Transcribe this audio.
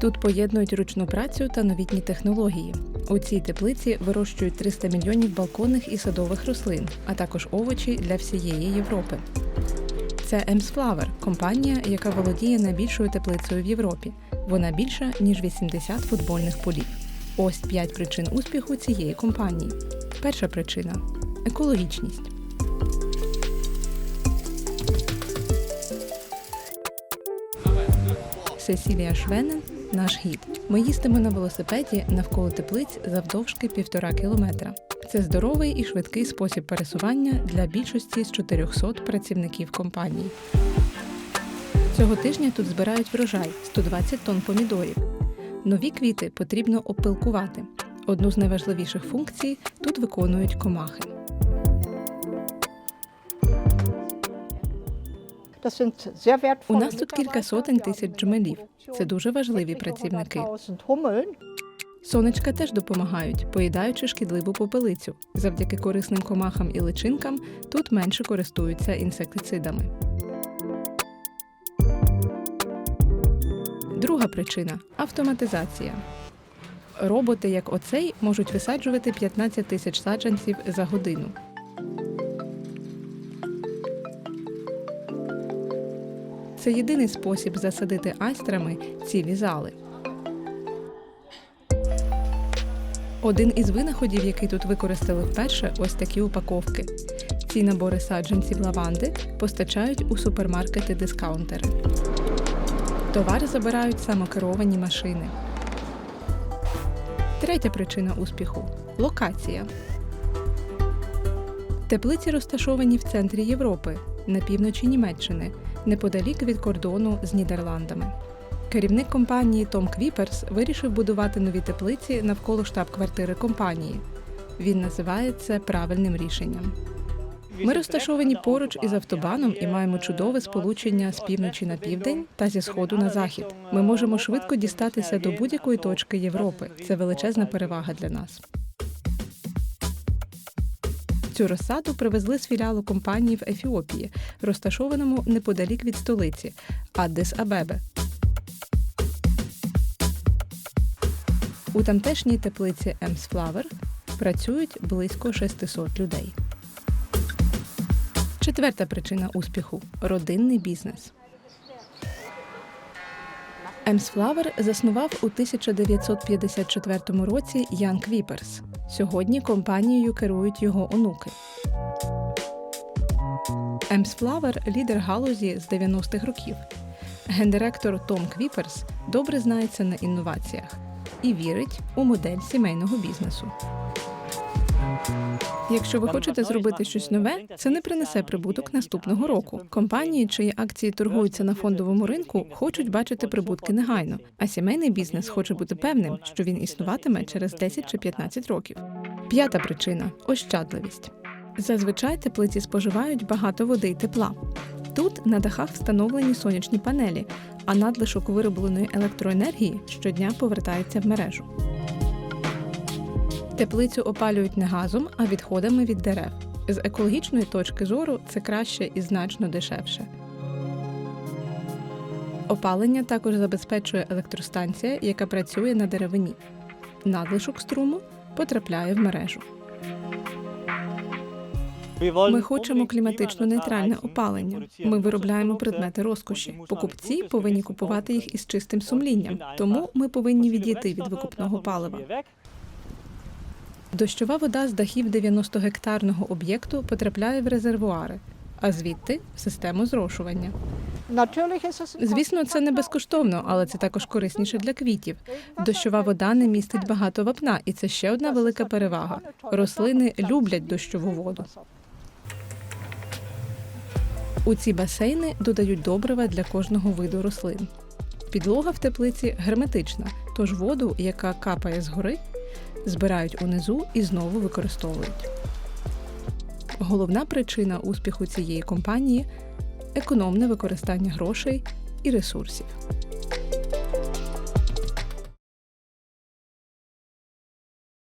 Тут поєднують ручну працю та новітні технології. У цій теплиці вирощують 300 мільйонів балконних і садових рослин, а також овочі для всієї Європи. Це Емсфлавер – компанія, яка володіє найбільшою теплицею в Європі. Вона більша ніж 80 футбольних полів. Ось 5 причин успіху цієї компанії. Перша причина екологічність. Сесілія Швенен наш гід. Ми їздимо на велосипеді навколо теплиць завдовжки півтора кілометра. Це здоровий і швидкий спосіб пересування для більшості з 400 працівників компанії. Цього тижня тут збирають врожай 120 тонн помідорів. Нові квіти потрібно опилкувати. Одну з найважливіших функцій тут виконують комахи. У нас тут кілька сотень тисяч джмелів. Це дуже важливі працівники. Сонечка теж допомагають, поїдаючи шкідливу попелицю. Завдяки корисним комахам і личинкам тут менше користуються інсектицидами. Друга причина автоматизація. Роботи, як оцей, можуть висаджувати 15 тисяч саджанців за годину. Це єдиний спосіб засадити айстрами цілі зали. Один із винаходів, який тут використали вперше, ось такі упаковки. Ці набори саджанців лаванди постачають у супермаркети дискаунтери. Товар забирають самокеровані машини. Третя причина успіху локація. Теплиці розташовані в центрі Європи, на півночі Німеччини, неподалік від кордону з Нідерландами. Керівник компанії Том Квіперс вирішив будувати нові теплиці навколо штаб-квартири компанії. Він називає це правильним рішенням. Ми розташовані поруч із автобаном і маємо чудове сполучення з півночі на південь та зі сходу на захід. Ми можемо швидко дістатися до будь-якої точки Європи. Це величезна перевага для нас. Цю розсаду привезли з філіалу компанії в Ефіопії, розташованому неподалік від столиці Аддис Абебе. У тамтешній теплиці Емсфлавер працюють близько 600 людей. Четверта причина успіху родинний бізнес. Емсфлавер заснував у 1954 році Ян Квіперс. Сьогодні компанією керують його онуки. Емс Флавер лідер галузі з 90-х років. Гендиректор Том Квіперс добре знається на інноваціях і вірить у модель сімейного бізнесу. Якщо ви хочете зробити щось нове, це не принесе прибуток наступного року. Компанії, чиї акції торгуються на фондовому ринку, хочуть бачити прибутки негайно. А сімейний бізнес хоче бути певним, що він існуватиме через 10 чи 15 років. П'ята причина ощадливість. Зазвичай теплиці споживають багато води й тепла. Тут на дахах встановлені сонячні панелі, а надлишок виробленої електроенергії щодня повертається в мережу. Теплицю опалюють не газом, а відходами від дерев. З екологічної точки зору це краще і значно дешевше. Опалення також забезпечує електростанція, яка працює на деревині. Надлишок струму потрапляє в мережу. Ми хочемо кліматично нейтральне опалення. Ми виробляємо предмети розкоші. Покупці повинні купувати їх із чистим сумлінням, тому ми повинні відійти від викупного палива. Дощова вода з дахів 90-гектарного об'єкту потрапляє в резервуари, а звідти в систему зрошування. Звісно, це не безкоштовно, але це також корисніше для квітів. Дощова вода не містить багато вапна, і це ще одна велика перевага. Рослини люблять дощову воду. У ці басейни додають добрива для кожного виду рослин. Підлога в теплиці герметична, тож воду, яка капає згори, збирають унизу і знову використовують. Головна причина успіху цієї компанії економне використання грошей і ресурсів.